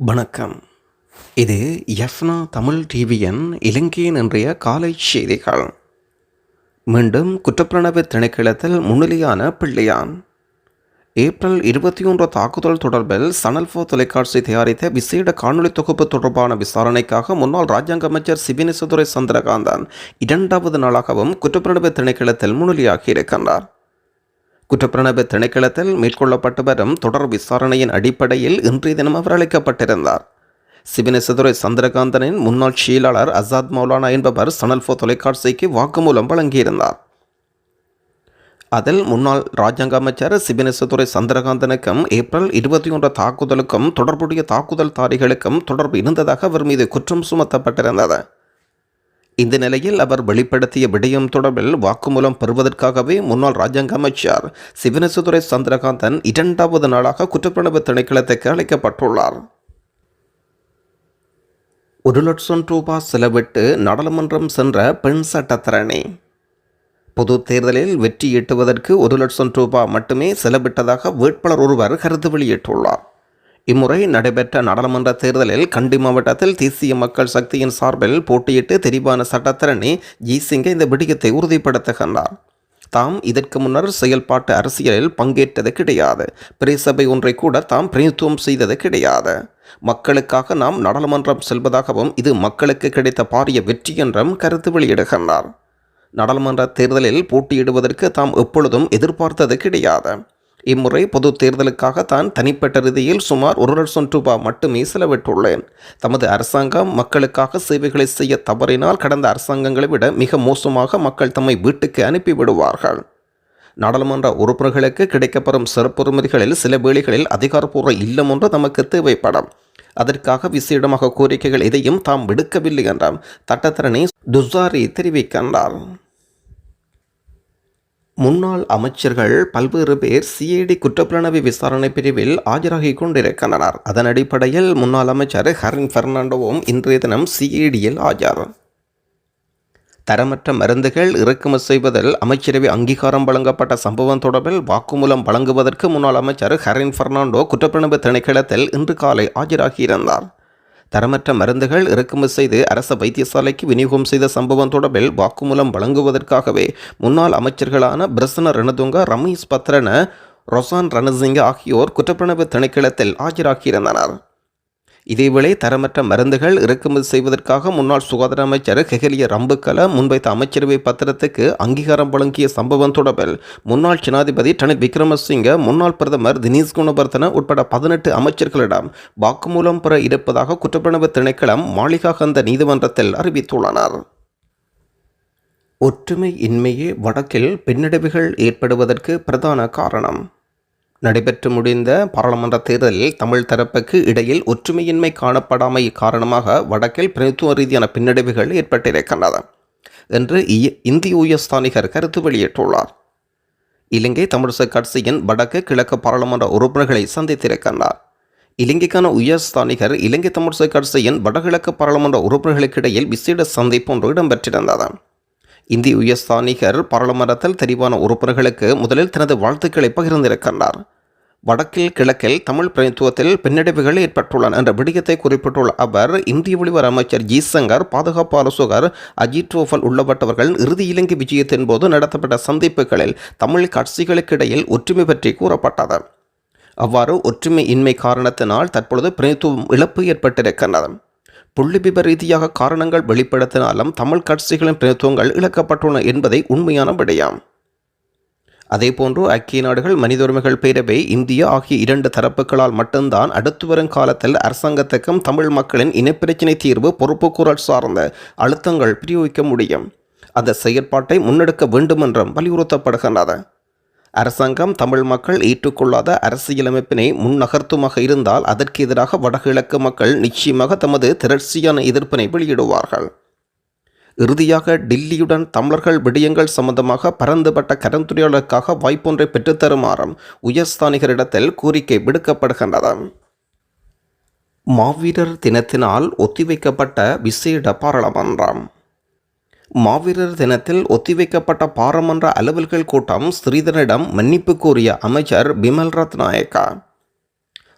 வணக்கம். இது எஃப்னா தமிழ் டிவியின் இலங்கையின் இன்றைய காலை செய்திகள். மீண்டும் குற்றப்பிரணவு திணைக்களத்தில் முன்னிலையான பிள்ளையான். ஏப்ரல் இருபத்தி ஒன்று தாக்குதல் தொடர்பில் சனல்ஃபோ தொலைக்காட்சி தயாரித்த விசேட காணொலி தொகுப்பு தொடர்பான விசாரணைக்காக முன்னாள் ராஜாங்க அமைச்சர் சிபினிசுதுரை சந்திரகாந்தன் இரண்டாவது நாளாகவும் குற்றப்பிரணவு திணைக்களத்தில் முன்னிலையாகி இருக்கின்றார். குற்றப்புலனாய்வு திணைக்களத்தில் மேற்கொள்ளப்பட்டு வரும் தொடர் விசாரணையின் அடிப்படையில் இன்றைய தினம் அவர் அழைக்கப்பட்டிருந்தார் சிபினசுதுரை சந்திரகாந்தனின் முன்னாள் செயலாளர் அசாத் மௌலானா என்பவர் சனல்ஃபோ தொலைக்காட்சிக்கு வாக்குமூலம் வழங்கியிருந்தார். அதில் முன்னாள் ராஜாங்க அமைச்சர் சிபினசுதுரை சந்திரகாந்தனுக்கும் ஏப்ரல் இருபத்தி ஒன்று தாக்குதலுக்கும் தொடர்புடைய தாக்குதல்தாரிகளுக்கும் தொடர்பு இருந்ததாக அவர் மீது குற்றம் சுமத்தப்பட்டிருந்தது. இந்த நிலையில் அவர் வெளிப்படுத்திய விடயம் தொடர்பில் வாக்குமூலம் பெறுவதற்காகவே முன்னாள் ராஜாங்க அமைச்சர் சிவனசுதுரை சந்திரகாந்தன் இரண்டாவது நாளாக குற்றப்புலனாய்வு திணைக்களத்துக்கு அழைக்கப்பட்டுள்ளார். ஒரு லட்சம் ரூபாய் செலவிட்டு நாடாளுமன்றம் சென்ற பெண் சட்டத்தரணி. பொது தேர்தலில் வெற்றி ஈட்டுவதற்கு ஒரு லட்சம் ரூபாய் மட்டுமே செலவிட்டதாக வேட்பாளர் ஒருவர் கருத்து வெளியிட்டுள்ளார். இம்முறை நடைபெற்ற நாடாளுமன்ற தேர்தலில் கண்டி மாவட்டத்தில் தேசிய மக்கள் சக்தியின் சார்பில் போட்டியிட்டு தெரிவான சட்டத்திரணி ஜி சிங்கை இந்த விடயத்தை உறுதிப்படுத்துகின்றார். தாம் இதற்கு முன்னர் செயல்பாட்டு அரசியலில் பங்கேற்றது கிடையாது. பிரேசபை ஒன்றை கூட தாம் பிரதித்துவம் செய்தது கிடையாது. மக்களுக்காக நாம் நாடாளுமன்றம் செல்வதாகவும் இது மக்களுக்கு கிடைத்த பாரிய வெற்றி என்றும் கருத்து வெளியிடுகின்றார். நாடாளுமன்ற தேர்தலில் போட்டியிடுவதற்கு தாம் எப்பொழுதும் எதிர்பார்த்தது கிடையாது. இம்முறை பொது தேர்தலுக்காக தான் தனிப்பட்ட ரீதியில் சுமார் ஒரு லட்சம் ரூபாய் மட்டுமே செலவிட்டுள்ளேன். தமது அரசாங்கம் மக்களுக்காக சேவைகளை செய்ய தவறினால் கடந்த அரசாங்கங்களை விட மிக மோசமாக மக்கள் தம்மை வீட்டுக்கு அனுப்பிவிடுவார்கள். நாடாளுமன்ற உறுப்பினர்களுக்கு கிடைக்கப்பெறும் சிறப்புரிமைகளில் சில வேளைகளில் அதிகாரப்பூர்வ இல்லம் ஒன்று நமக்கு தேவைப்படும். அதற்காக விசேடமாக கோரிக்கைகள் எதையும் தாம் விடுக்கவில்லை என்றார் தட்டத்திறனை துசாரி தெரிவிக்கின்றார். முன்னாள் அமைச்சர்கள் பல்வேறு பேர் சிஐடி குற்றப்புலனவை விசாரணை பிரிவில் ஆஜராகி கொண்டிருக்கின்றனர். அதன் அடிப்படையில் முன்னாள் அமைச்சர் ஹரின் பெர்னாண்டோவும் இன்றைய தினம் சிஐடியில் ஆஜர். தரமற்ற மருந்துகள் இறக்குமதி செய்வதில் அமைச்சரவை அங்கீகாரம் வழங்கப்பட்ட சம்பவம் தொடர்பில் வாக்குமூலம் வழங்குவதற்கு முன்னாள் அமைச்சர் ஹரின் பெர்னாண்டோ குற்றப்புலனாய்வு திணைக்களத்தில் இன்று காலை ஆஜராகியிருந்தார். தரமற்ற மருந்துகள் இறக்குமதி செய்து அரச வைத்தியசாலைக்கு விநியோகம் செய்த சம்பவம் தொடர்பில் வாக்குமூலம் வழங்குவதற்காகவே முன்னாள் அமைச்சர்களான பிரசன ரணதுங்க ரமேஷ் பத்ரன ரொசான் ரணசிங்க ஆகியோர் குற்றப்பணவு திணைக்களத்தில் ஆஜராகியிருந்தனர் இதேவேளை தரமற்ற மருந்துகள் இறக்குமதி செய்வதற்காக முன்னாள் சுகாதார அமைச்சர் ஹெகலிய ரம்புக்கல முன்வைத்த அமைச்சரவை பத்திரத்துக்கு அங்கீகாரம் வழங்கிய சம்பவம் தொடர்பில் முன்னாள் ஜனாதிபதி ரணில் விக்ரமசிங்க முன்னாள் பிரதமர் தினேஷ் குணவர்தன உட்பட பதினெட்டு அமைச்சர்களிடம் வாக்குமூலம் பெற இருப்பதாக குற்றப்பணவு திணைக்களம் மாளிகாகந்த நீதிமன்றத்தில் அறிவித்துள்ளனர். ஒற்றுமை இன்மையே வடக்கில் பின்னடைவுகள் ஏற்படுவதற்கு பிரதான காரணம். நடைபெற்று முடிந்த பாராளுமன்ற தேர்தலில் தமிழ் தரப்புக்கு இடையில் ஒற்றுமையின்மை காணப்படாமை காரணமாக வடக்கில் பிரதித்துவ ரீதியான பின்னடைவுகள் ஏற்பட்டிருக்கின்றன என்று இந்திய உயர்ஸ்தானிகர் கருத்து வெளியிட்டுள்ளார். இலங்கை தமிழிசை கட்சியின் வடக்கு கிழக்கு பாராளுமன்ற உறுப்பினர்களை சந்தித்திருக்கின்றார். இலங்கைக்கான உயர்ஸ்தானிகர் இலங்கை தமிழிசை கட்சியின் வடகிழக்கு பாராளுமன்ற உறுப்பினர்களுக்கு இடையில் விசேட சந்திப்பு ஒன்று இடம்பெற்றிருந்தது. இந்திய உயர்ஸ்தானிகர் பாராளுமன்றத்தில் தெரிவான உறுப்பினர்களுக்கு முதலில் தனது வாழ்த்துக்களை பகிர்ந்திருக்கின்றார். வடக்கில் கிழக்கில் தமிழ் பிரதித்துவத்தில் பின்னடைவுகள் ஏற்பட்டுள்ளன என்ற விடயத்தை குறிப்பிட்டுள்ள அவர் இந்திய வெளிவர அமைச்சர் ஜிசங்கர் பாதுகாப்பு ஆலோசகர் அஜித் டோஃபல் உள்ளப்பட்டவர்கள் இறுதி இலங்கை விஜயத்தின் போது நடத்தப்பட்ட சந்திப்புகளில் தமிழ் கட்சிகளுக்கிடையில் ஒற்றுமை பற்றி கூறப்பட்டது. அவ்வாறு ஒற்றுமை இன்மை காரணத்தினால் தற்பொழுது பிரதித்துவம் இழப்பு ஏற்பட்டிருக்கின்றது. புள்ளிபிப ரீதியாக காரணங்கள் வெளிப்படுத்தினாலும் தமிழ் கட்சிகளின் பிரதித்துவங்கள் இழக்கப்பட்டுள்ளன என்பதை உண்மையான விடயம். அதேபோன்று ஐக்கிய நாடுகள் மனித உரிமைகள் பேரவை இந்தியா ஆகிய இரண்டு தரப்புகளால் மட்டும்தான் அடுத்து வரும் காலத்தில் அரசாங்கத்துக்கும் தமிழ் மக்களின் இனப்பிரச்சினை தீர்வு பொறுப்புக்கூறல் சார்ந்த அழுத்தங்கள் பிரயோகிக்க முடியும். அந்த செயற்பாட்டை முன்னெடுக்க வேண்டுமென்றும் வலியுறுத்தப்படுகின்றது அரசாங்கம் தமிழ் மக்கள் ஏற்றுக்கொள்ளாத அரசியலமைப்பினை முன்னகர்த்துமாக இருந்தால் அதற்கு எதிராக வடகிழக்கு மக்கள் நிச்சயமாக தமது திரட்சியான எதிர்ப்பினை வெளியிடுவார்கள். இறுதியாக டில்லியுடன் தமிழர்கள் விடயங்கள் சம்பந்தமாக பரந்துபட்ட கலந்துரையாடலுக்காக வாய்ப்பொன்றை பெற்றுத்தருமாறும் உயர்ஸ்தானிகரிடத்தில் கோரிக்கை விடுக்கப்படுகின்றது. மாவீரர் தினத்தினால் ஒத்திவைக்கப்பட்ட விசேட பாராளுமன்றம். மாவீரர் தினத்தில் ஒத்திவைக்கப்பட்ட பாராளுமன்ற அலுவல்கள் கூட்டம் ஸ்ரீதரிடம் மன்னிப்பு கோரிய அமைச்சர் பிமல் ரத்நாயக்கா.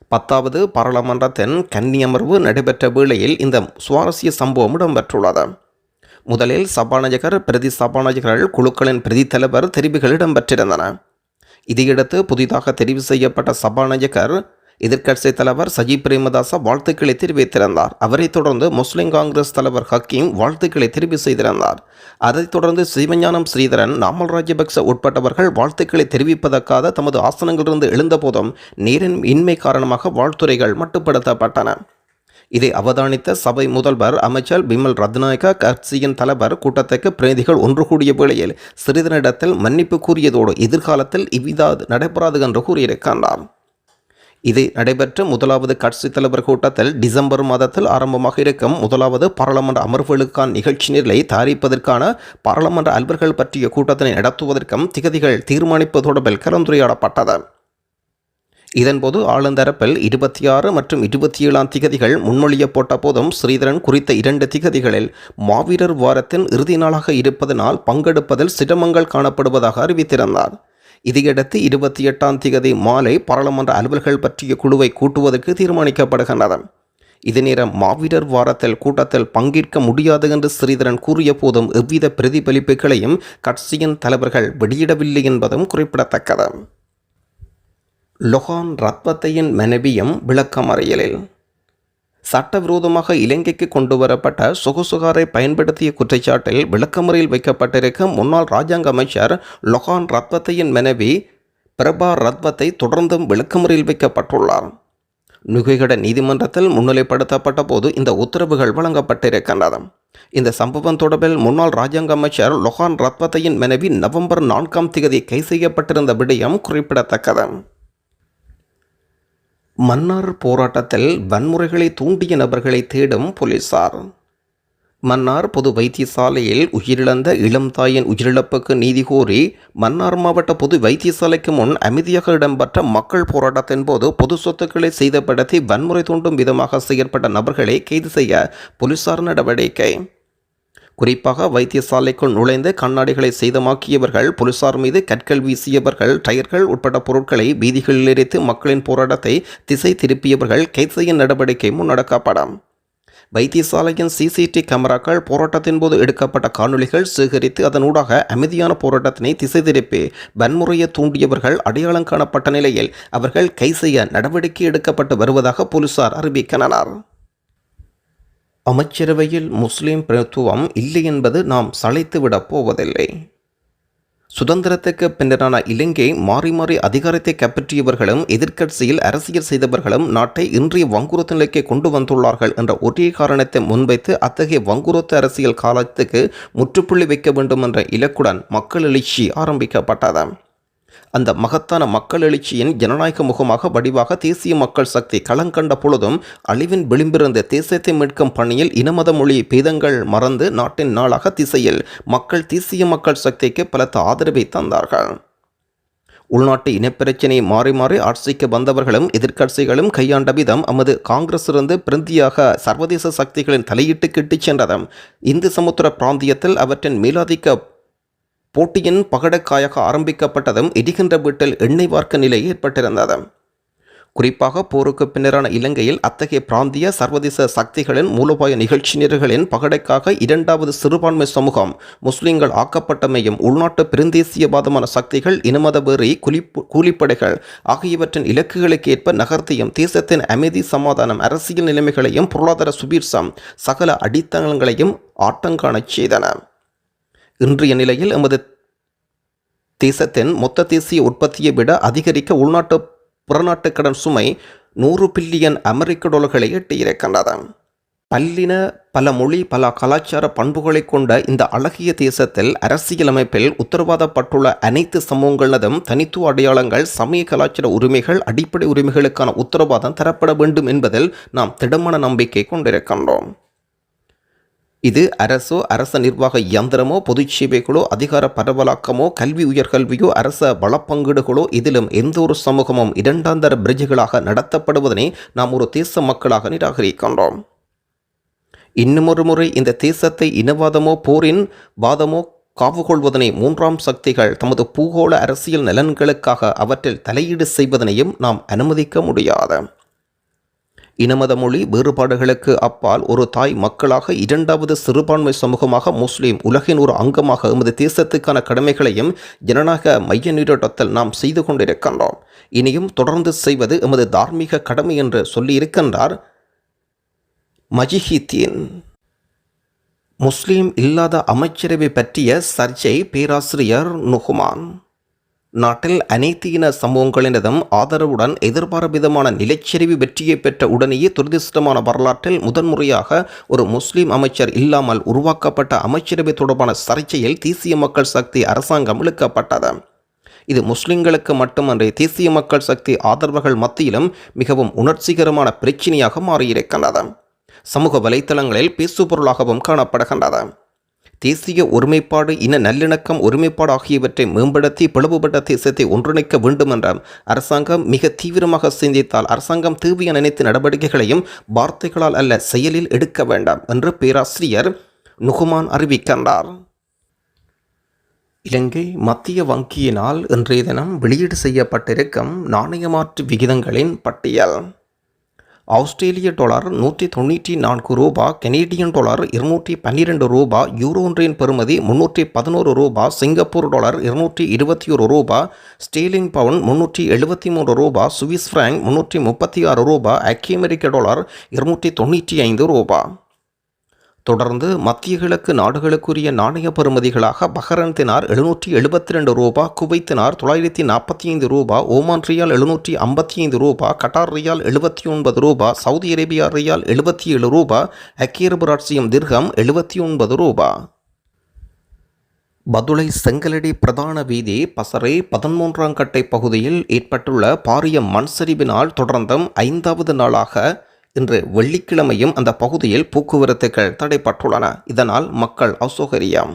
பத்தாவது பாராளுமன்றத்தின் கன்னியமர்வு நடைபெற்ற வேளையில் இந்த சுவாரஸ்ய சம்பவம் இடம்பெற்றுள்ளது. முதலில் சபாநாயகர் பிரதி சபாநாயகர்கள் குழுக்களின் பிரதி தலைவர் தெரிவுகள் இடம்பெற்றிருந்தன. இதையடுத்து புதிதாக தெரிவு செய்யப்பட்ட சபாநாயகர் எதிர்க்கட்சி தலைவர் சஜித் பிரேமதாச வாழ்த்துக்களை தெரிவித்திருந்தார். அவரைத் தொடர்ந்து முஸ்லிம் காங்கிரஸ் தலைவர் ஹக்கீம் வாழ்த்துக்களை தெரிவு செய்திருந்தார். அதைத் தொடர்ந்து சிவஞானம் ஸ்ரீதரன் நாமல் ராஜபக்ச உட்பட்டவர்கள் வாழ்த்துக்களை தெரிவிப்பதற்காக தமது ஆசனங்களிலிருந்து எழுந்தபோதும் நீரின் இன்மை காரணமாக வாழ்த்துறைகள் மட்டுப்படுத்தப்பட்டன. இதை அவதானித்த சபை முதல்வர் அமைச்சர் பிமல் ரத்நாயக்கா கட்சியின் தலைவர் கூட்டத்துக்கு பிரதிநிதிகள் ஒன்று கூடிய வேளையில் சிறிதனிடத்தில் மன்னிப்பு கூறியதோடு எதிர்காலத்தில் இவ்விதாது நடைபெறாது என்று கூறியிருக்கின்றார் இது நடைபெற்ற முதலாவது கட்சி தலைவர் கூட்டத்தில் டிசம்பர் மாதத்தில் ஆரம்பமாக இருக்கும் முதலாவது பாராளுமன்ற அமர்வுகளுக்கான நிகழ்ச்சி நிலை தயாரிப்பதற்கான பாராளுமன்ற அலுவல்கள் பற்றிய கூட்டத்தினை நடத்துவதற்கும் திகதிகள் தீர்மானிப்பது தொடர்பில் கலந்துரையாடப்பட்டது. இதன்போது ஆளுந்தரப்பில் இருபத்தி ஆறு மற்றும் இருபத்தி ஏழாம் திகதிகள் முன்மொழியப்பட்ட போதும் ஸ்ரீதரன் குறித்த இரண்டு திகதிகளில் மாவீரர் வாரத்தின் இறுதி நாளாக இருப்பதனால் பங்கெடுப்பதில் சிரமங்கள் காணப்படுவதாக அறிவித்திருந்தார். இதையடுத்து இருபத்தி எட்டாம் திகதி மாலை பாராளுமன்ற அலுவல்கள் பற்றிய குழுவை கூட்டுவதற்கு தீர்மானிக்கப்படுகின்றது. இதுநேரம் மாவீரர் வாரத்தில் கூட்டத்தில் பங்கேற்க முடியாது என்று ஸ்ரீதரன் கூறிய போதும் எவ்வித பிரதிபலிப்புகளையும் கட்சியின் தலைவர்கள் வெளியிடவில்லை என்பதும் குறிப்பிடத்தக்கது. லொஹான் ரத்வத்தையின் மனைவியும் விளக்கமறியலில் சட்டவிரோதமாக இலங்கைக்கு கொண்டு வரப்பட்ட சொகுசுகாரை பயன்படுத்திய குற்றச்சாட்டில் விளக்கமுறையில் வைக்கப்பட்டிருக்கும் முன்னாள் ராஜாங்க அமைச்சர் லொஹான் ரத்வத்தையின் மனைவி பிரபா ரத்வத்தை தொடர்ந்தும் விளக்கமுறையில் வைக்கப்பட்டுள்ளார். நுகைகட நீதிமன்றத்தில் முன்னிலைப்படுத்தப்பட்ட போது இந்த உத்தரவுகள் வழங்கப்பட்டிருக்கின்றன. இந்த சம்பவம் தொடர்பில் முன்னாள் ராஜாங்க அமைச்சர் லொஹான் ரத்வத்தையின் மனைவி நவம்பர் நான்காம் தேதி கை செய்யப்பட்டிருந்த விடயம் குறிப்பிடத்தக்கது. மன்னார் போராட்டத்தில் வன்முறைகளை தூண்டிய நபர்களை தேடும் போலீசார். மன்னார் பொது வைத்தியசாலையில் உயிரிழந்த இளம் தாயின் உயிரிழப்புக்கு நீதி கோரி மன்னார் மாவட்ட பொது வைத்தியசாலைக்கு முன் அமைதியாக இடம்பெற்ற மக்கள் போராட்டத்தின் போது பொது சொத்துக்களை செய்தப்படுத்தி வன்முறை தூண்டும் விதமாக செயற்பட்ட நபர்களை கைது செய்ய போலீசார் நடவடிக்கை. குறிப்பாக வைத்தியசாலைக்குள் நுழைந்து கண்ணாடிகளை சேதமாக்கியவர்கள் போலீசார் மீது கற்கள் வீசியவர்கள் டயர்கள் உட்பட்ட பொருட்களை வீதிகளில் எரித்து மக்களின் போராட்டத்தை திசை திருப்பியவர்கள் கைது செய்ய நடவடிக்கை முன்னெடுக்கப்படும் வைத்தியசாலையின் சிசிடி கேமராக்கள் போராட்டத்தின் போது எடுக்கப்பட்ட காணொளிகள் சேகரித்து அதனூடாக அமைதியான போராட்டத்தினை திசை திருப்பி வன்முறையை தூண்டியவர்கள் அடையாளம் காணப்பட்ட நிலையில் அவர்கள் கை செய்ய நடவடிக்கை எடுக்கப்பட்டு வருவதாக போலீசார் அறிவிக்கின்றனர். அமைச்சரவையில் முஸ்லீம் பிரத்துவம் இல்லை என்பது நாம் சளைத்துவிடப் போவதில்லை. சுதந்திரத்துக்கு பின்னரான இலங்கை மாறி மாறி அதிகாரத்தை கைப்பற்றியவர்களும் எதிர்க்கட்சியில் அரசியல் செய்தவர்களும் நாட்டை இன்றைய வங்குறுத்த நிலைக்கு கொண்டு வந்துள்ளார்கள் என்ற ஒரே காரணத்தை முன்வைத்து அத்தகைய வங்குரத்து அரசியல் காலத்துக்கு முற்றுப்புள்ளி வைக்க வேண்டும் என்ற இலக்குடன் மக்கள் எழுச்சி ஆரம்பிக்கப்பட்டது. அந்த மகத்தான மக்கள் எழுச்சியின் ஜனநாயக முகமாக வடிவாக தேசிய மக்கள் சக்தி களங்கண்ட பொழுதும் அழிவின் விளிம்பிருந்த தேசத்தை மீட்கும் பணியில் இனமத மொழி பேதங்கள் மறந்து நாட்டின் நாளாக திசையில் மக்கள் தேசிய மக்கள் சக்திக்கு பலத்த ஆதரவை தந்தார்கள். உள்நாட்டு இனப்பிரச்சினை மாறி மாறி ஆட்சிக்கு வந்தவர்களும் எதிர்க்கட்சிகளும் கையாண்ட விதம் அமது காங்கிரஸிலிருந்து பிரந்தியாக சர்வதேச சக்திகளின் தலையிட்டு கிட்டுச் சென்றதும் இந்து சமுத்திர பிராந்தியத்தில் அவற்றின் மேலாதிக்க போட்டியின் பகடக்காயாக ஆரம்பிக்கப்பட்டதும் இடிகின்ற வீட்டில் எண்ணெய் வார்க்க நிலை ஏற்பட்டிருந்தது. குறிப்பாக போருக்கு பின்னரான இலங்கையில் அத்தகைய பிராந்திய சர்வதேச சக்திகளின் மூலோபாய நிகழ்ச்சியினர்களின் பகடைக்காக இரண்டாவது சிறுபான்மை சமூகம் முஸ்லிம்கள் ஆக்கப்பட்டமையும் உள்நாட்டு பெருந்தேசியவாதமான சக்திகள் இனமத வேறி குலிப்பு கூலிப்படைகள் ஆகியவற்றின் இலக்குகளுக்கு ஏற்ப நகர்த்தியும் தேசத்தின் அமைதி சமாதானம் அரசியல் நிலைமைகளையும் பொருளாதார சுபீர்சம் சகல அடித்தளங்களையும் ஆட்டங்காணச் செய்தன. இன்றைய நிலையில் எமது தேசத்தின் மொத்த தேசிய உற்பத்தியை விட அதிகரிக்க உள்நாட்டு புறநாட்டு கடன் சுமை நூறு பில்லியன் அமெரிக்க டாலர்களை எட்டியிருக்கின்றது பல்லின பல மொழி பல கலாச்சார பண்புகளை கொண்ட இந்த அழகிய தேசத்தில் அரசியலமைப்பில் உத்தரவாதப்பட்டுள்ள அனைத்து சமூகங்களதும் தனித்துவ அடையாளங்கள் சமய கலாச்சார உரிமைகள் அடிப்படை உரிமைகளுக்கான உத்தரவாதம் தரப்பட வேண்டும் என்பதில் நாம் திடமான நம்பிக்கை கொண்டிருக்கின்றோம். இது அரசோ அரச நிர்வாக இயந்திரமோ பொது சேவைகளோ அதிகார பரவலாக்கமோ கல்வி உயர்கல்வியோ அரச வளப்பங்கீடுகளோ இதிலும் எந்த ஒரு சமூகமும் இரண்டாந்தர பிரிட்ஜுகளாக நடத்தப்படுவதனை நாம் ஒரு தேச மக்களாக நிராகரிக்கின்றோம். இன்னுமொரு முறை இந்த தேசத்தை இனவாதமோ போரின் வாதமோ காவுகொள்வதனை மூன்றாம் சக்திகள் தமது பூகோள அரசியல் நலன்களுக்காக அவற்றில் தலையீடு செய்வதனையும் நாம் அனுமதிக்க முடியாது. இனமத மொழி வேறுபாடுகளுக்கு அப்பால் ஒரு தாய் மக்களாக இரண்டாவது சிறுபான்மை சமூகமாக முஸ்லீம் உலகின் ஒரு அங்கமாக எமது தேசத்துக்கான கடமைகளையும் ஜனநாயக மைய நீரோட்டத்தில் நாம் செய்து கொண்டிருக்கின்றோம். இனியும் தொடர்ந்து செய்வது எமது தார்மீக கடமை என்று சொல்லியிருக்கின்றார் மஜிஹித்தீன். முஸ்லீம் இல்லாத அமைச்சரவை பற்றிய சர்ச்சை பேராசிரியர் நுகுமான். நாட்டில் அனைத்து இன சமூகங்களினதும் ஆதரவுடன் எதிர்பாரவிதமான நிலச்சரிவு வெற்றியை பெற்ற உடனேயே துரதிருஷ்டமான வரலாற்றில் முதன்முறையாக ஒரு முஸ்லீம் அமைச்சர் இல்லாமல் உருவாக்கப்பட்ட அமைச்சரவை தொடர்பான சர்ச்சையில் தேசிய மக்கள் சக்தி அரசாங்கம் இழுக்கப்பட்டது. இது முஸ்லிம்களுக்கு மட்டுமன்றி தேசிய மக்கள் சக்தி ஆதரவுகள் மத்தியிலும் மிகவும் உணர்ச்சிகரமான பிரச்சினையாக மாறியிருக்கின்றது. சமூக வலைத்தளங்களில் பேசுபொருளாகவும் காணப்படுகின்றது. தேசிய ஒருமைப்பாடு இன நல்லிணக்கம் ஒருமைப்பாடு ஆகியவற்றை மேம்படுத்தி பிளவுபட்ட தேசத்தை ஒன்றிணைக்க வேண்டும் என்றால் அரசாங்கம் மிக தீவிரமாக சிந்தித்தால் அரசாங்கம் தேவையான அனைத்து நடவடிக்கைகளையும் வார்த்தைகளால் அல்ல செயலில் எடுக்க வேண்டாம் என்று பேராசிரியர் நுகுமான் அறிவிக்கின்றார். இலங்கை மத்திய வங்கியினால் இன்றைய தினம் வெளியீடு செய்யப்பட்டிருக்கும் நாணயமாற்று விகிதங்களின் பட்டியல். ஆஸ்திரேலிய டாலர் நூற்றி தொண்ணூற்றி நான்கு ரூபா கெனேடியன் டாலர் இருநூற்றி பன்னிரெண்டு ரூபா யூரோ ஒன்றின் பெறுமதி முன்னூற்றி பதினோரு ரூபா சிங்கப்பூர் டாலர் இருநூற்றி இருபத்தி ஒரு ரூபா ஸ்டீலிங் பவுன் முன்னூற்றி எழுபத்தி மூன்று ரூபா சுவிஸ் ஃப்ராங்க் முன்னூற்றி முப்பத்தி ஆறு ரூபா ஐக்கிய அமெரிக்க டாலர் இருநூற்றி தொண்ணூற்றி ஐந்து ரூபா. தொடர்ந்து மத்திய கிழக்கு நாடுகளுக்குரிய நாணய பெறுமதிகளாக பஹ்ரைன் தினார் எழுநூற்றி எழுபத்தி ரெண்டு ரூபா குவைத்தினார் தொள்ளாயிரத்தி நாற்பத்தி ஐந்து ரூபா ஓமான் ரியால் எழுநூற்றி ஐம்பத்தி ஐந்து ரூபா கட்டார் ரியால் எழுபத்தி ஒன்பது ரூபா சவுதி அரேபியா ரியால் எழுபத்தி ஏழு ரூபா அக்கீர் அரபு திர்கம் எழுபத்தி ஒன்பது ரூபா. பதுளை செங்கலடி பிரதான வீதி பசறை பதிமூன்றாம் கட்டை பகுதியில் ஏற்பட்டுள்ள பாரிய மண் சரிவினால் தொடர்ந்தும் ஐந்தாவது நாளாக இன்று வெள்ளிக்கிழமையும் அந்த பகுதியில் போக்குவரத்துகள் தடைப்பட்டுள்ளன. இதனால் மக்கள் அசௌகரியம்.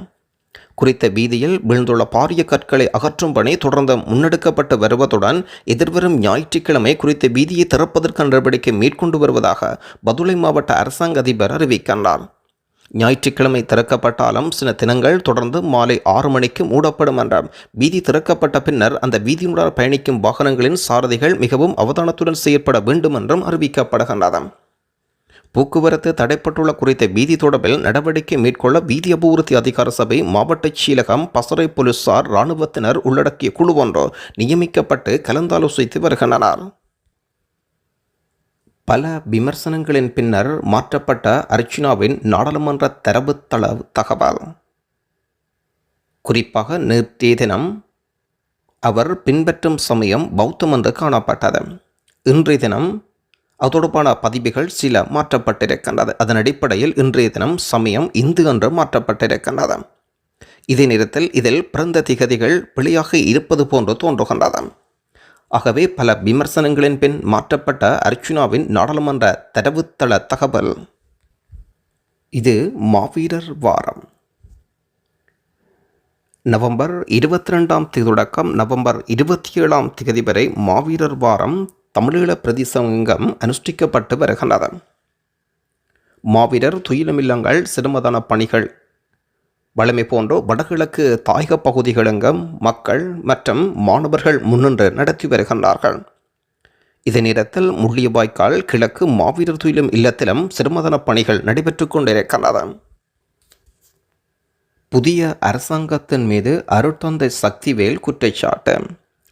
குறித்த வீதியில் விழுந்துள்ள பாரிய கற்களை அகற்றும் பணி தொடர்ந்து முன்னெடுக்கப்பட்டு வருவதுடன் எதிர்வரும் ஞாயிற்றுக்கிழமை குறித்த வீதியை திறப்பதற்கான நடவடிக்கை மேற்கொண்டு வருவதாக பதுளை மாவட்ட அரசாங்க அதிபர் அறிவிக்கின்றார். ஞாயிற்றுக்கிழமை திறக்கப்பட்டாலும் சில தினங்கள் தொடர்ந்து மாலை ஆறு மணிக்கு மூடப்படும் என்றார். வீதி திறக்கப்பட்ட பின்னர் அந்த வீதியினுடன் பயணிக்கும் வாகனங்களின் சாரதிகள் மிகவும் அவதானத்துடன் செயற்பட வேண்டும் என்றும் அறிவிக்கப்படுகின்றது போக்குவரத்து தடைப்பட்டுள்ள குறித்த வீதி தொடர்பில் நடவடிக்கை மேற்கொள்ள வீதி அபிவிருத்தி அதிகார சபை மாவட்ட சீலகம் பசறை போலீசார் இராணுவத்தினர் உள்ளடக்கிய குழு ஒன்று நியமிக்கப்பட்டு கலந்தாலோசித்து வருகின்றனர். பல விமர்சனங்களின் பின்னர் மாற்றப்பட்ட அர்ச்சுனாவின் நாடாளுமன்ற தரவுத்தள தகவல். குறிப்பாக நேற்றைய தினம் அவர் பின்பற்றும் சமயம் பௌத்தம் என்று காணப்பட்டது. இன்றைய தினம் அது தொடர்பான பதிவுகள் சில மாற்றப்பட்டிருக்கின்றது. அதன் அடிப்படையில் இன்றைய தினம் சமயம் இந்து என்று மாற்றப்பட்டிருக்கின்றது. இதே நேரத்தில் இதில் பிறந்த திகதிகள் பிழையாக இருப்பது போன்று தோன்றுகின்றது. ஆகவே பல விமர்சனங்களின் பின் மாற்றப்பட்ட அர்ச்சுனாவின் நாடாளுமன்ற தரவுத்தள தகவல். இது மாவீரர் வாரம். நவம்பர் இருபத்தி ரெண்டாம் தேதி தொடக்கம் நவம்பர் இருபத்தி ஏழாம் தேதி வரை மாவீரர் வாரம் தமிழீழ பிரதிசங்கம் அனுஷ்டிக்கப்பட்டு வருகின்றது. மாவீரர் துயிலமில்லங்கள் சிறுமதான பணிகள் வளமை போன்றோ வடகிழக்கு தாயக பகுதிகளெங்கும் மக்கள் மற்றும் மாணவர்கள் முன்னின்று நடத்தி வருகின்றார்கள். இதே நேரத்தில் முள்ளியவாய்க்கால் கிழக்கு மாவீரர் துயிலும் இல்லத்திலும் சிறுமதன பணிகள் நடைபெற்று கொண்டிருக்கின்றன புதிய அரசாங்கத்தின் மீது அருட்தந்தை சக்திவேல் குற்றச்சாட்டு.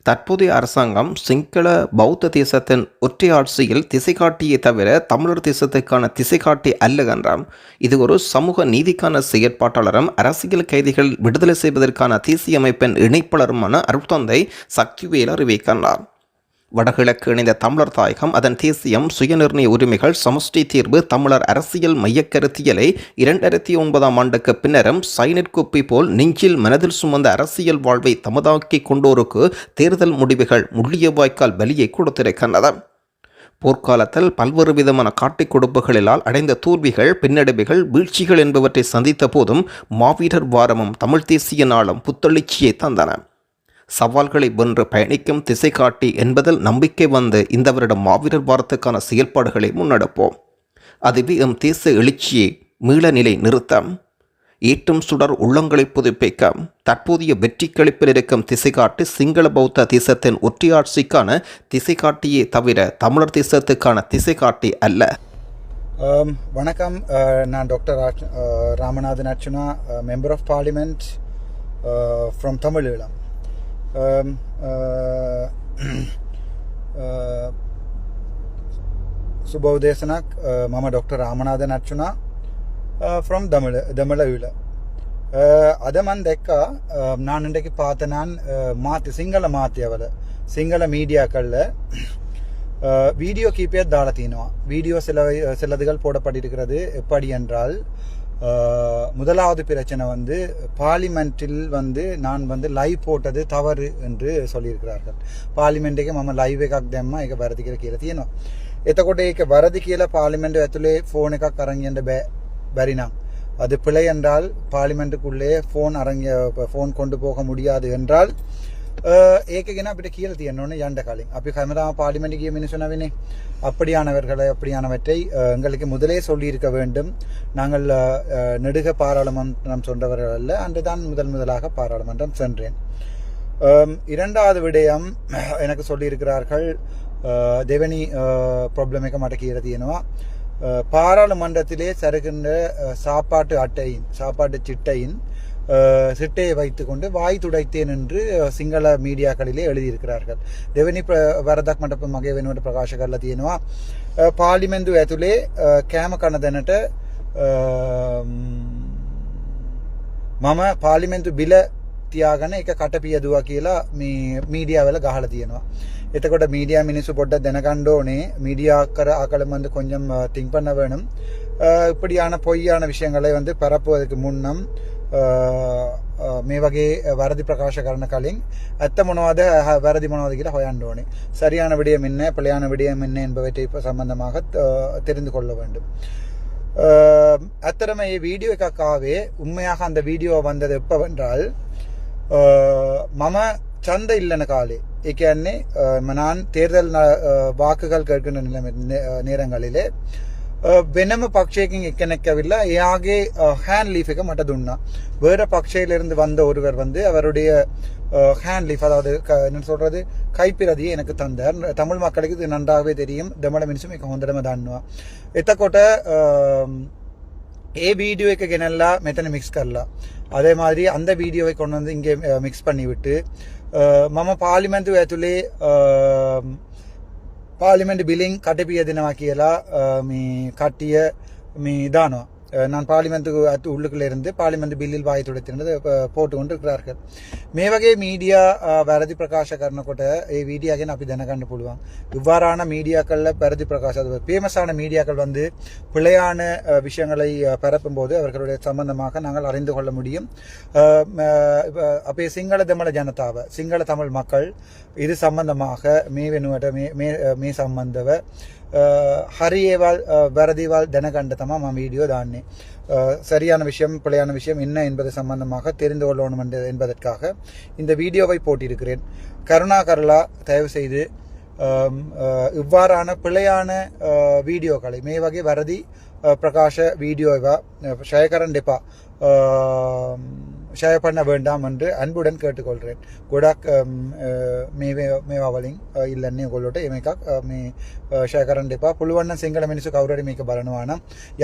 தற்போதைய அரசாங்கம் சிங்கள பௌத்த தேசத்தின் ஒற்றை ஆட்சியில் திசை காட்டியே தவிர தமிழர் தேசத்துக்கான திசை காட்டி அல்ல என்றாம். இது ஒரு சமூக நீதிக்கான செயற்பாட்டாளரும் அரசியல் கைதிகள் விடுதலை செய்வதற்கான தேசிய அமைப்பின் இணைப்பாளருமான அருட்தந்தை சக்திவேல் அறிவிக்கின்றார். வடகிழக்கு இணைந்த தமிழர் தாயகம் அதன் தேசியம் சுயநிர்ணய உரிமைகள் சமஷ்டி தீர்வு தமிழர் அரசியல் மையக்கருத்தியலை இரண்டாயிரத்தி ஒன்பதாம் ஆண்டுக்கு பின்னரும் சைனட் குப்பி போல் நெஞ்சில் மனதில் சுமந்த அரசியல் வாழ்வை தமதாக்கி கொண்டோருக்கு தேர்தல் முடிவுகள் முள்ளிய வாய்க்கால் வலியை கொடுத்திருக்கின்றன. போர்க்காலத்தில் பல்வேறு விதமான காட்டிக் கொடுப்புகளிலால் அடைந்த தோல்விகள் பின்னடைவுகள் வீழ்ச்சிகள் என்பவற்றை சந்தித்த போதும் மாவீரர் வாரமும் தமிழ் தேசிய நாளும் புத்தெழுச்சியை தந்தன. சவால்களை வென்று பயணிக்கும் திசை காட்டி என்பதில் நம்பிக்கை வந்து இந்த வருடம் மாவீரர் வாரத்துக்கான செயல்பாடுகளை முன்னெடுப்போம். அதுவே எம் தேச எழுச்சியை மீள நிலை நிறுத்தம். ஈட்டும் சுடர் உள்ளங்களை புதுப்பிக்க தற்போதைய வெற்றி கழிப்பில் இருக்கும் திசை காட்டி சிங்கள பௌத்த தேசத்தின் ஒற்றியாட்சிக்கான திசை காட்டியே தவிர தமிழர் தேசத்துக்கான திசை காட்டி அல்ல வணக்கம். நான் doctor Ramanathan Archuna member of parliament from Tamil Eelam. um, සුබව දේශනක් මම ඩොක්ට. රාමනාද නච්චුනා ෆ්‍රම් දමල දමලවිල අදමන් දැක්කා නානටකි පාතනන් මාති සිංහල මාතයවල සිංහල මීඩිය කල්ල வீடியோ கீப்பே தாளத்தினோம் வீடியோ சில சிலதுகள் போடப்பட்டிருக்கிறது எப்படி என்றால் முதலாவது பிரச்சனை வந்து பார்லிமெண்ட்டில் வந்து நான் வந்து லைவ் போட்டது தவறு என்று சொல்லியிருக்கிறார்கள் පාලිමෙන්ට් මම ලයිව එකක් දැම්ම එක වැරදි කියලා කියලා තියෙනවා. එතකොට ඒක වැරදි කියලා පාර්ලිමෙන්ට් ඇතුලේ ෆෝන් එකක් අරන් යන්න බෑ බැරි නම්. அது பிழை என்றால் பார்லிமெண்ட்டுக்குள்ளே ஃபோன் அரங்க ஃபோன் கொண்டு போக முடியாது என்றால் அஹ், ඒක ගැන අපිට කියලා තියෙන්න ඕනේ යන්න කලින්. අපි හැමදාම பார்லிமெண்ட் ගිය මිනිස්සු නවිනේ. அப்படியானவர்களை அப்படியானவற்றை அஹ், எங்களுக்கு முதலே சொல்லியிருக்க வேண்டும் நாங்கள் அஹ், அஹ், நெடுக பாராளுமன்றம் சென்றவர்கள் அல்ல அன்றுதான் முதல் முதலாக பாராளுமன்றம் சென்றேன் அம், இரண்டாவது விடயம் எனக்கு சொல்லியிருக்கிறார்கள் அஹ், දෙවැනි ප්‍රොබ්ලම එක මට කියල තියෙනවා அஹ், பாராளுமன்றத்திலே சருகின்ற அஹ், சாப்பாட்டு அட்டையின் சாப்பாட்டு சிட்டையின் அஹ், சிட்டையை வைத்துக்கொண்டு வாய் துடைத்தேன் என்று சிங்கள மீடியாக்களிலே எழுதியிருக்கிறார்கள். දෙවැනි වරදක් මට මගේ වෙනුවට ප්‍රකාශ කරලා තියෙනවා පාලිමෙන්දු ඇතුළේ කෑම කන දැනට මම පාලිමෙන්තු බිල තියාගන එක කට පියදවා කියලා මේ මීඩියාවල ගහල තියෙනවා. එතකොට මීඩිය මිනිස්සු පොඩ්ඩ දැනකණ්ඩෝනේ මීඩියාකර අකළමந்து கொஞ்சம் திங்க் பண்ண வேணும். இப்படியான பொய்யான விஷயங்களை வந்து பரப்புவதற்கு முன்னம் මේ වගේ වැරදි ප්‍රකාශ කරන කලින් ඇත්ත මොනවද වැරදි මොනවද කියලා හොයන්න ඕනේ. சரியான விடயம் என்ன பிழையான விடயம் என்ன என்பவற்றை சம்பந்தமாக தெரிந்து கொள்ள வேண்டும் அத்தடம வீடியோ எக்காவே உண்மையாக அந்த வீடியோ வந்தது எப்பவென்றால் மம சந்தை இல்லைன காலே ஏக்கே நான் தேர்தல் வாக்குகள் கேட்கின்ற நிலைமை நேரங்களிலே වෙනම පක්ෂයකින් එක්කෙනෙක් ඇවිල්ලා එයාගේ ஹேண்ட் லீஃப் එක මට දුන්නා வேற பக்ஷையிலிருந்து வந்த ஒருவர் வந்து அவருடைய ஹேண்ட் லீஃப் அதாவது க- என்ன சொல்றது கைப்பிரதியை எனக்கு தந்தார் தமிழ் மக்களுக்கு இது நன்றாகவே தெரியும் දෙමළ මිනිසුම එක හොඳටම දන්නවා එතකොට අම්, ඒ வீடியோ එක ගෙනල්ලා මෙතන மிக்ஸ் කරලා அதே மாதிரி அந்த வீடியோவை கொண்டு வந்து இங்கே மிக்ஸ் பண்ணி விட்டு அஹ், මම පාලිමැන්තු ඇතුලේ අම්, පාලිමෙන්ට් බිලිං කටපිය දෙනවා කියලා අ, මේ කට්ටිය මේ දානවා. அஹ், நான் பார்லிமெண்ட்டுக்கு உள்ளுக்குள்ளே இருந்து பார்லிமெண்ட் பில்லில் வாய் துடைத்திருந்து போட்டுக்கொண்டு இருக்கிறார்கள் மே வகை மீடியா வரதி பிரகாஷ கர்ணக்கூட ஏ மீடியாக்கே அப்படி தின கண்டு போடுவாங்க இவ்வாறான மீடியாக்களில் பரதி பிரகாஷ் அது ஃபேமஸான மீடியாக்கள் வந்து பிழையான விஷயங்களை பரப்பும் போது அவர்களுடைய சம்பந்தமாக நாங்கள் அறிந்து கொள்ள முடியும். அப்போ சிங்கள தமிழ ஜனதாவை சிங்கள தமிழ் மக்கள் இது சம்பந்தமாக மே வெணுவட்ட மே மே சம்பந்தவை ஹரியேவால் பரதிவால் தினகண்டதமாக மா வீடியோ தானே சரியான விஷயம் பிழையான விஷயம் என்ன என்பது சம்பந்தமாக தெரிந்து கொள்ளணும் என்பதற்காக இந்த வீடியோவை போட்டிருக்கிறேன் கருணா கருளா தயவு இவ்வாறான பிழையான வீடியோக்களை மே வகை வரதி பிரகாஷ வீடியோவா ஷயகரன் டெப்பா ஷேர் பண்ண வேண்டாம் என்று அன்புடன் கேட்டுக்கொள்கிறேன். குடாக் மேவே மேவாவலிங் இல்லைன்னு கொள்ளட்டு இமைக்கா மீ ಶೇಖರಂಡಿಪ ಪುಳುವಣ್ಣ சிங்கள ಮೆಣಸು ಕವರಡಿ ಮೀಕ ಬಲನುವಾಣ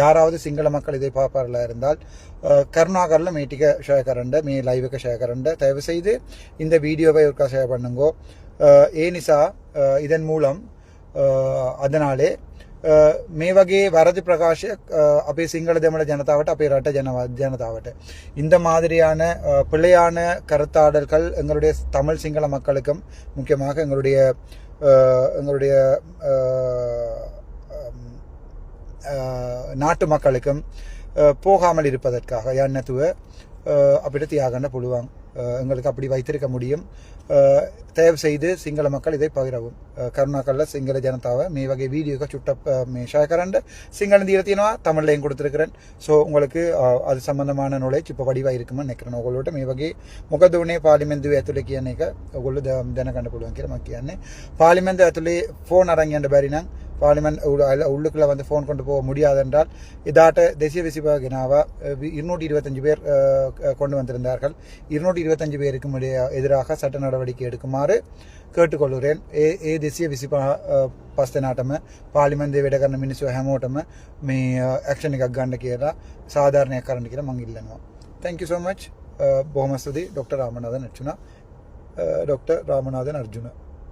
யாராவது சிங்கள மக்கள் இதை ಪಾಪರಲ್ಲ இருந்தால் கருணாகரில் மீட்டிக்க ஷேர் கரண்ட மீ லைவுக்கு ஷேர் கரண்ட தயவு இந்த வீடியோவை ஒருக்கா ஷேர் பண்ணுங்கோ. ஏனிசா இதன் மூலம் அதனாலே මේ වගේ වැරදි ප්‍රකාශයක් අපේ සිංහල දෙමළ ජනතාවට අපේ රට ජනවත් ජනතාවට. இந்த மாதிரியான பிழையான கருத்தாடல்கள் எங்களுடைய தமிழ் சிங்கள மக்களுக்கும் முக்கியமாக எங்களுடைய எங்களுடைய நாட்டு மக்களுக்கும் போகாமல் இருப்பதற்காக யான்னத்துவ அப்படி தியாகன்னு புழுவாங்க எங்களுக்கு அப்படி வைத்திருக்க முடியும் தயவு செய்து சிங்கள மக்கள் இதை பகிரவும். කරුණා சிங்கள සිංහල ජනතාව මේ වගේ சுட்ட මේ ஷேர் කරන්න සිංහල දීලා தமிழ்லையும் கொடுத்துருக்கிறேன். ஸோ உங்களுக்கு அது சம்பந்தமான knowledge இப்போ வடிவாக இருக்குமா? நினைக்கிறேன். உங்களோட මේ வகை මොකද උනේ පාර්ලිමේන්තුවේ ඇතුලේ කියන එක ඔයගොල්ලෝ දැනගන්න පුළුවන් කියලා මම කියන්නේ පාර්ලිමේන්තුව ඇතුලේ ෆෝන් අරන් යන්න பார்லிமெண்ட் உள்ளுக்குள்ளே வந்து ஃபோன் கொண்டு போக முடியாது என்றால் இதாட்ட தேசிய விசிபா இருநூற்றி இருபத்தஞ்சு பேர் கொண்டு வந்திருந்தார்கள். இருநூற்றி இருபத்தஞ்சு பேருக்கு எதிராக சட்ட எடுக்குமாறு கேட்டுக்கொள்கிறேன் ඒ ඒ දෙසිය විසි පස්තනාටම පාලිමන්දේ වැඩ කරන මිනිස්සු හැමෝටම මේ ඇක්ෂණ එකක් ගන්න කියලා සාධාරණයක් කරන්න කියලා මං ඉල්ලනවා. තැංක so much බොහොමස්තුදී doctor Ramanathan Arjuna doctor Ramanathan Arjuna